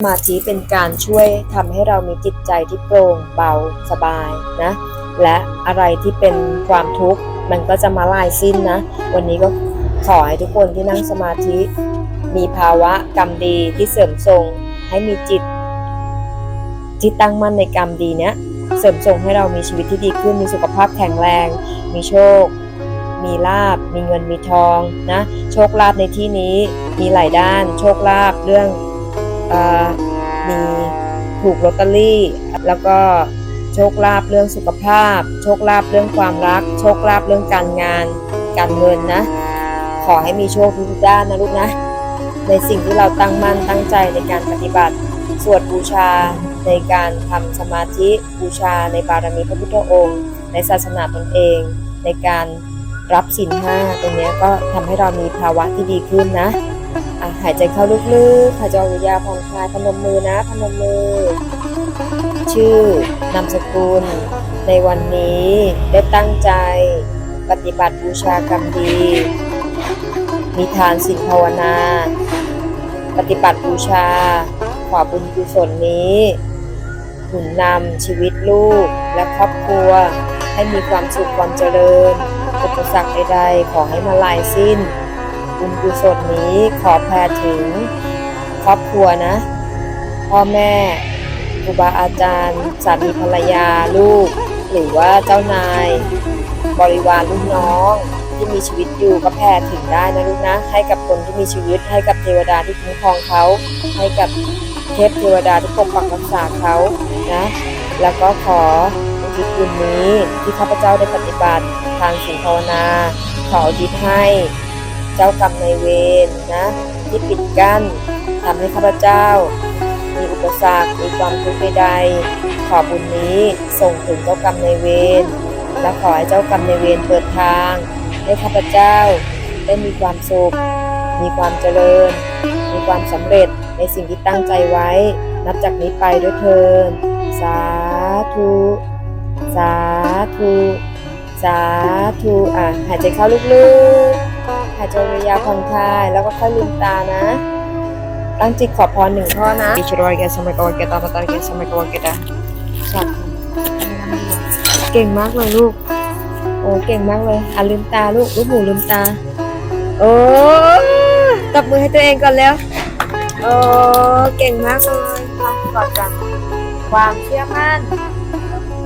สมาธิเป็นการช่วยทำให้เรามีจิตใจที่โปร่งเบาสบายนะ และอะไรที่เป็นความทุกข์มันก็จะมาลายสิ้นนะ วันนี้ก็ขอให้ทุกคนที่นั่งสมาธิ มีภาวะกรรมดีที่เสริมทรงให้มีจิต ที่ตั้งมั่นในกรรมดีเนี้ยเสริมส่งให้เรามีชีวิตที่ดีขึ้นมีสุขภาพแข็งแรง มีโชค มีลาบ มีเงินมีทองนะ โชคลาภในที่นี้มีหลายด้าน โชคลาภเรื่อง มีถูกลอตเตอรี่ แล้วก็โชคลาภเรื่องสุขภาพ โชคลาภเรื่องความรัก โชคลาภเรื่องการงาน การเงินนะ ขอให้มีโชคทุกด้านนะลูกนะ ในสิ่งที่เราตั้งมั่นตั้งใจในการปฏิบัติ สวดบูชาในการทำสมาธิบูชาในบารมีพระพุทธองค์ ในศาสนาตนเอง ในการรับสินห้าตรงนี้ก็ทำให้เรามีภาวะที่ดีขึ้นนะอะ หายใจเข้าลึกๆหายใจออกยาวผ่อนคลายพนมมือนะพนมมือ ชื่อนามสกุล ในวันนี้ได้ตั้งใจปฏิบัติบูชากรรมดี มีทานศีลภาวนา ปฏิบัติบูชาขอบุญกุศลนี้หนุนนำชีวิตลูกและครอบครัว ให้มีความสุขความเจริญอุปสรรคใดๆ ขอให้มาลายสิ้น บุญกุศลนี้ขอแผ่ถึงครอบครัวนะ พ่อแม่ครูบาอาจารย์ สามีภรรยาลูก หรือว่าเจ้านาย บริวารลูกน้องที่มีชีวิตอยู่ก็แผ่ถึงได้นะลูกนะ ให้กับคนที่มีชีวิต ให้กับเทวดาที่คุ้มครองเขา ให้กับเทพเทวดาที่ปกปักรักษาเขานะ แล้วก็ขออุทิศบุญนี้ที่ข้าพเจ้าได้ปฏิบัติทางศีลภาวนาขออุทิศให้ เจ้ากรรมนายเวรนะ ที่ปิดกั้นทำให้ข้าพเจ้า มีอุปสรรคมีความทุกข์ใดๆขอบุญนี้ส่งถึงเจ้ากรรมนายเวรและขอให้เจ้ากรรมนายเวรเปิดทาง ให้ข้าพเจ้าได้มีความสุข มีความเจริญ มีความสำเร็จในสิ่งที่ตั้งใจไว้ นับจากนี้ไปด้วยเทินสาธุ สาธุ สาธุ อะ หายใจเข้าลึกๆ หายใจยาวๆผ่อนคลาย แล้วก็ค่อยลืมตานะ ตั้งจิตขอพรหนึ่งข้อนะอิชรวแกสมัยกวแกตาปตาแกสมัยกวแกตาสัตว์เก่งมากเลยลูก โอ้เก่งมากเลย อะลืมตาลูกลูกหมูลืมตา โอ้ตบมือให้ตัวเองก่อนแล้ว โอ้เก่งมากเลยมาก่อนกันความเชื่อมั่น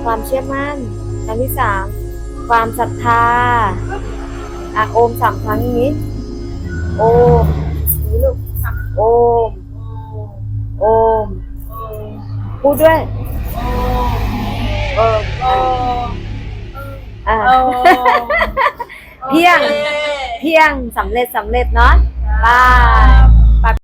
ความเชื่อมั่นอันที่สามความศรัทธา อะโอมสามครั้งอย่างนี้ โอมนี่ลูกโอม โอม พูดด้วย โอมอะเพียง เพียงสำเร็จสำเร็จเนาะบาย